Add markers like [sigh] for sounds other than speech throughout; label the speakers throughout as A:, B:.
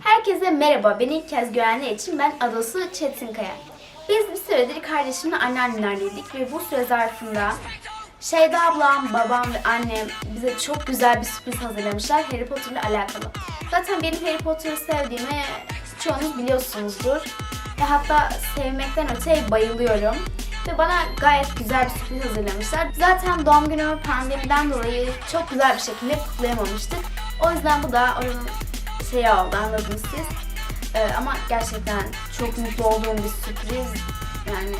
A: Herkese merhaba. Beni ilk kez görenler için ben Adası Çetinkaya. Biz bir süredir kardeşimle anneannemlerdeydik ve bu süre zarfında Şeyda ablam, babam ve annem bize çok güzel bir sürpriz hazırlamışlar Harry Potter ile alakalı. Zaten benim Harry Potter'ı sevdiğimi çoğunuz biliyorsunuzdur. Ve hatta sevmekten öte bayılıyorum. Ve bana gayet güzel bir sürpriz hazırlamışlar. Zaten doğum günümü pandemiden dolayı çok güzel bir şekilde kutlayamamıştık. O yüzden bu da onun şey oldu anladınız siz. Ee, ama gerçekten çok mutlu olduğum bir sürpriz. Yani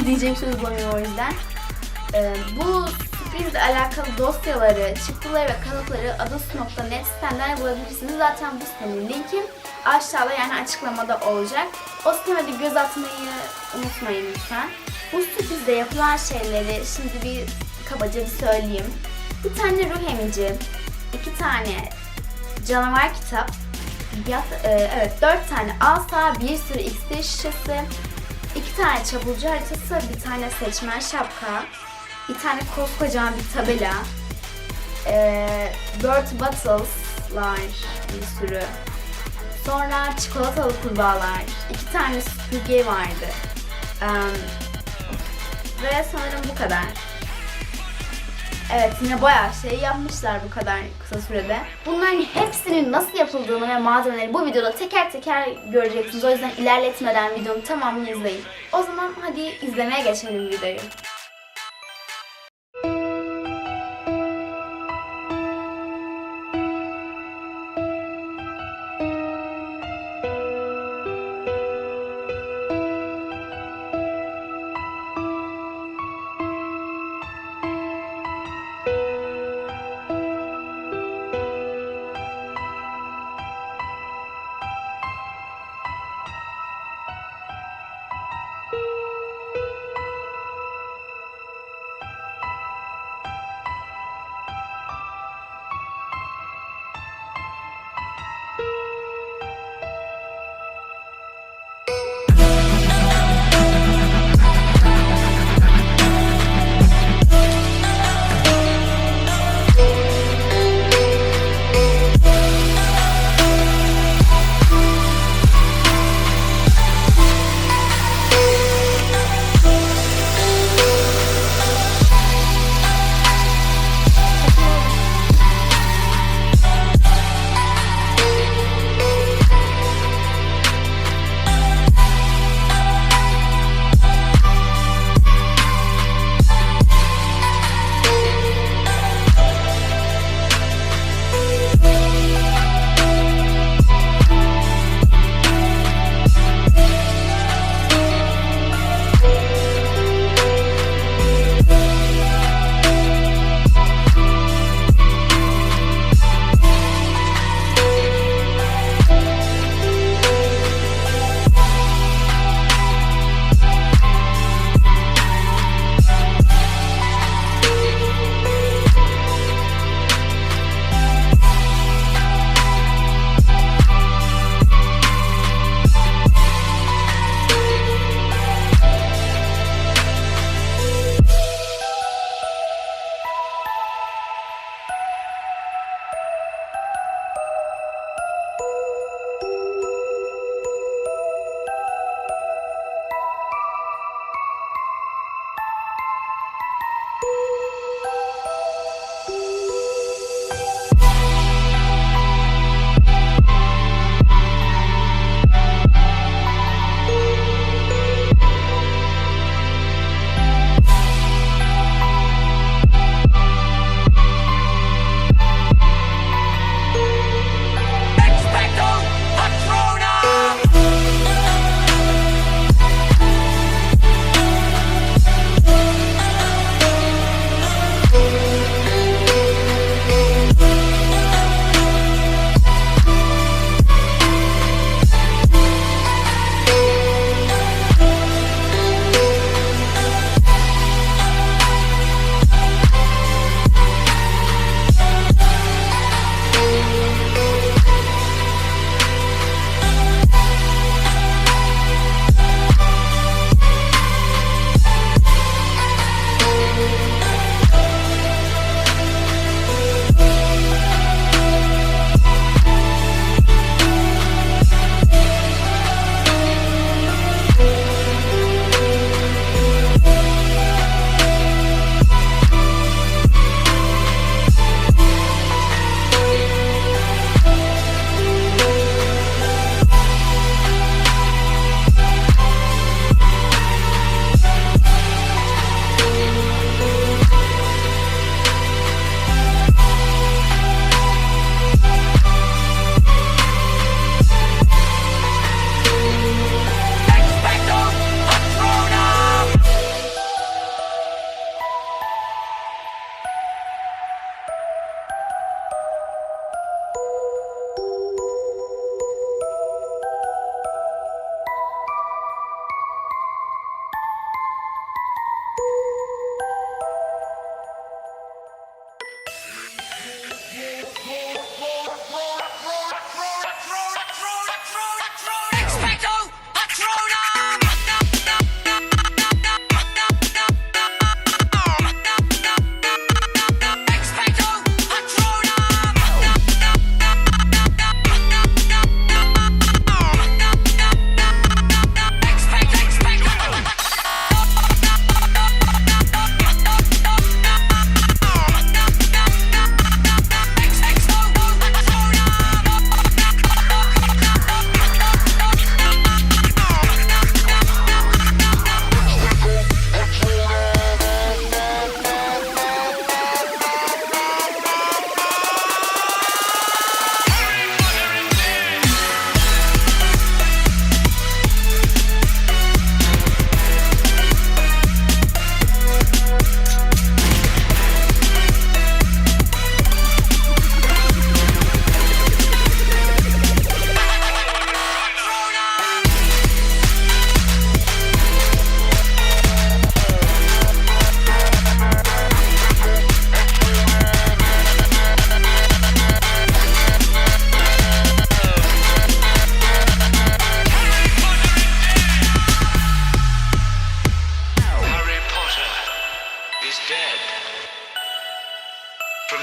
A: [laughs] diyecek söz bulamıyorum o yüzden. Ee, bu sürprizle alakalı dosyaları, çıktıları ve kanıtları adası.net sitenden bulabilirsiniz. Zaten bu sitenin linki aşağıda yani açıklamada olacak. O siteme göz atmayı unutmayın lütfen. Bu sürprizde yapılan şeyleri şimdi bir kabaca bir söyleyeyim. Bir tane ruh emici, iki tane canavar kitap, yat- e, evet dört tane asa, bir sürü iksir şişesi, iki tane çapulcu haritası, bir tane seçmen şapka, bir tane koskocaman bir tabela, e, Bird Battles'lar bir sürü, sonra çikolatalı kurbağalar, iki tane süpürge vardı. Em, ve sanırım bu kadar. Evet yine bayağı şey yapmışlar bu kadar kısa sürede. Bunların hepsinin nasıl yapıldığını ve malzemeleri bu videoda teker teker göreceksiniz. O yüzden ilerletmeden videonun tamamını izleyin. O zaman hadi izlemeye geçelim videoyu.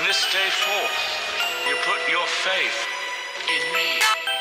B: this day
C: forth, you put your faith in me.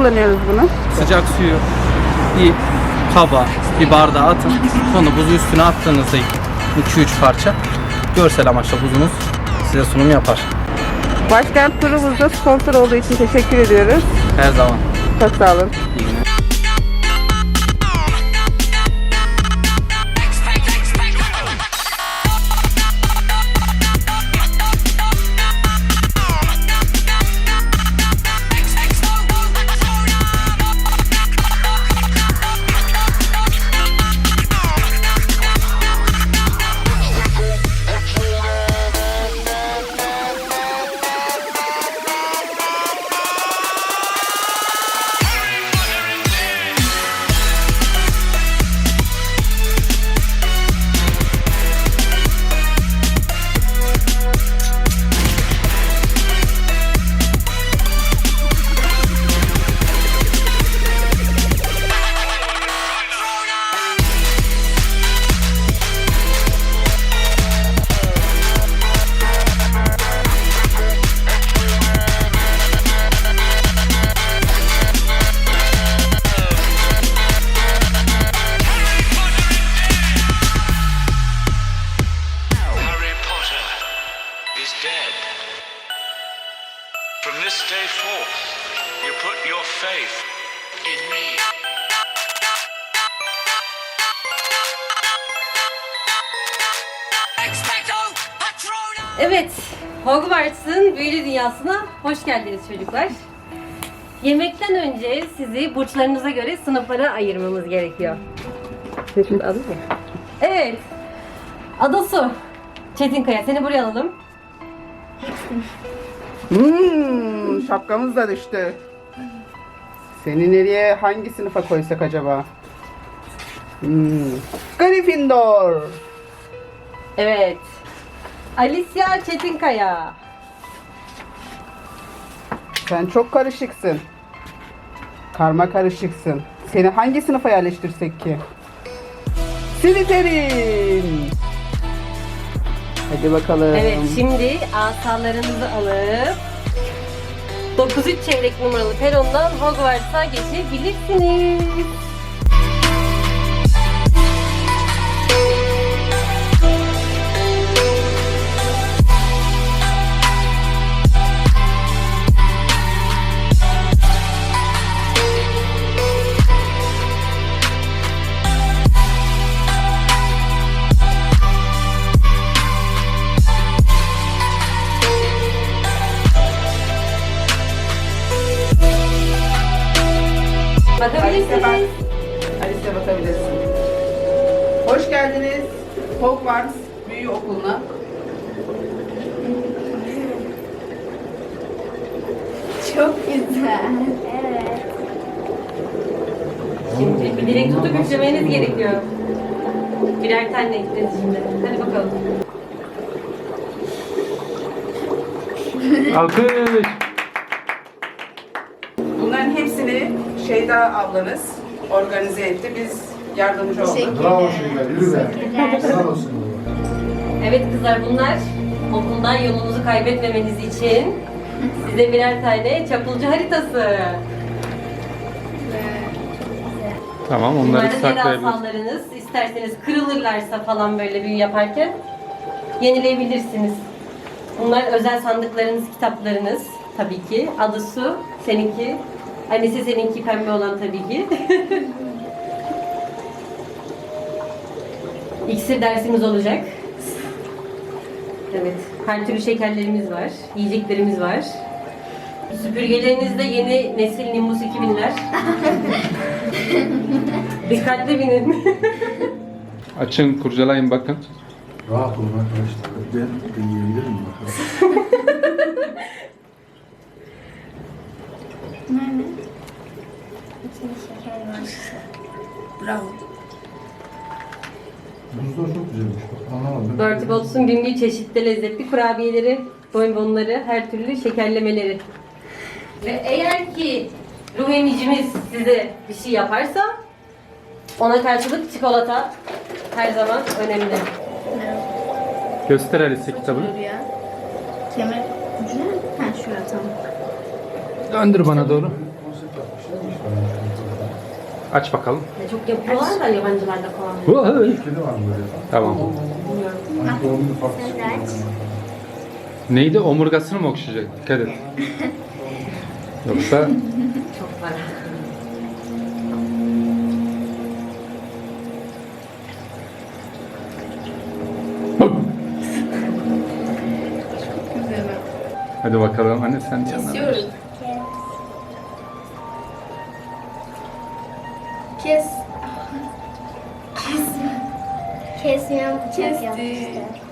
C: Kullanıyoruz bunu?
B: Sıcak suyu bir kaba, bir bardağa atın. Sonra buzu üstüne attığınızda 2-3 parça görsel amaçla buzunuz size sunum yapar.
C: Başkent turumuzda sponsor olduğu için teşekkür ediyoruz.
B: Her zaman.
C: Çok sağ olun.
B: İyi günler.
D: Dünyasına hoş geldiniz çocuklar. Yemekten önce sizi burçlarınıza göre sınıflara ayırmamız gerekiyor. Şimdi adı ne? Evet, Adasu, Çetinkaya seni buraya alalım.
C: Hmm, şapkamız da düştü. Seni nereye, hangi sınıfa koysak acaba? Hmm. Gryffindor.
D: Evet, Alicia Çetinkaya.
C: Sen çok karışıksın. Karma karışıksın. Seni hangi sınıfa yerleştirsek ki? Slytherin. Hadi bakalım.
D: Evet, şimdi asalarınızı alıp 9-3 çeyrek numaralı perondan Hogwarts'a geçebilirsiniz.
C: Geldiniz Hogwarts Büyü Okulu'na.
A: Çok güzel. Evet.
D: Şimdi bir dilek tutup üflemeniz gerekiyor. Birer tane gideceğiz şimdi. Hadi bakalım.
B: Alkış.
C: Bunların hepsini Şeyda ablanız organize etti. Biz yardımcı olduk.
E: Bravo Şeyda, yürü be. Helal olsun.
D: Evet kızlar bunlar okuldan yolunuzu kaybetmemeniz için size birer tane çapulcu haritası.
B: Tamam onları saklayabiliriz.
D: asallarınız isterseniz kırılırlarsa falan böyle büyü yaparken yenileyebilirsiniz. Bunlar özel sandıklarınız, kitaplarınız tabii ki. Adı Su, seninki. Annesi seninki pembe olan tabii ki. [laughs] İksir dersimiz olacak. Evet, her türlü şekerlerimiz var, yiyeceklerimiz var. Süpürgelerinizde yeni nesil Nimbus 2000'ler. [laughs] Dikkatli binin. [laughs]
F: Açın, kurcalayın bakın.
E: Rahat olun arkadaşlar. Ben deneyebilir miyim bakalım?
A: Nerede? İçinde şeker var. Bravo.
E: Buzlar çok güzelmiş. Anlamadım.
D: Bertie Bott'un binbir çeşitli lezzetli kurabiyeleri, bonbonları, her türlü şekerlemeleri. Ve eğer ki ruh emicimiz size bir şey yaparsa ona karşılık çikolata her zaman önemli.
F: Göster Alice kitabını.
A: Kemer ucu. Ha şurada tamam.
F: Döndür bana doğru. Aç bakalım.
D: Çok yapıyorlar da yabancılarda falan.
E: Kedi var mı böyle?
F: Tamam.
E: Hani.
A: Sen de aç.
F: Neydi? Omurgasını mı okşayacak? Dikkat et. [laughs] Yoksa
D: Çok var.
F: hadi bakalım anne sen de yanına.
A: Kesiyoruz. Kes.
G: Kesmeyen bıçak.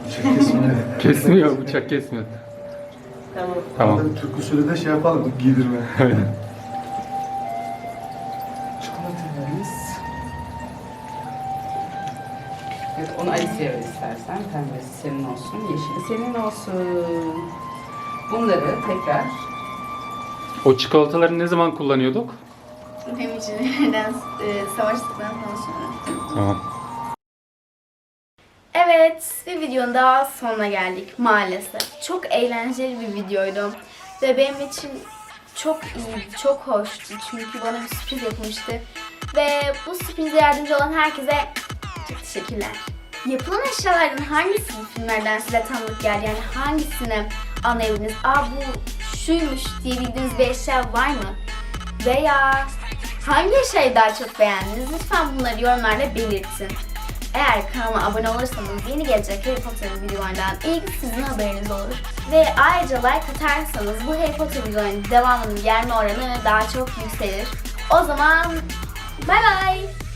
E: Bıçak kesme. [laughs]
F: Kesmiyor bıçak kesmiyor.
D: Tamam.
F: Tamam.
E: Arada Türk usulü de şey yapalım, giydirme. [laughs]
C: Çikolatayız. Evet, onu Alice'ye ver istersen. Pembesi senin olsun, yeşili senin olsun. Bunları tekrar
F: O çikolataları ne zaman kullanıyorduk?
A: Nereden [laughs] e, savaştıktan sonra.
F: Tamam.
A: Evet, bir videonun daha sonuna geldik maalesef. Çok eğlenceli bir videoydu. Ve benim için çok iyiydi, çok hoştu. Çünkü bana bir sürpriz yapmıştı. Ve bu sürprize yardımcı olan herkese çok teşekkürler. Yapılan eşyalardan hangisi bu filmlerden size tanıdık geldi? Yani hangisini anlayabildiniz? Aa bu şuymuş diyebildiğiniz bir eşya var mı? Veya hangi eşyayı daha çok beğendiniz? Lütfen bunları yorumlarda belirtin. Eğer kanalıma abone olursanız yeni gelecek Harry Potter videolardan ilk sizin haberiniz olur. Ve ayrıca like atarsanız bu Harry Potter videolarının devamının gelme oranı daha çok yükselir. O zaman bye bye.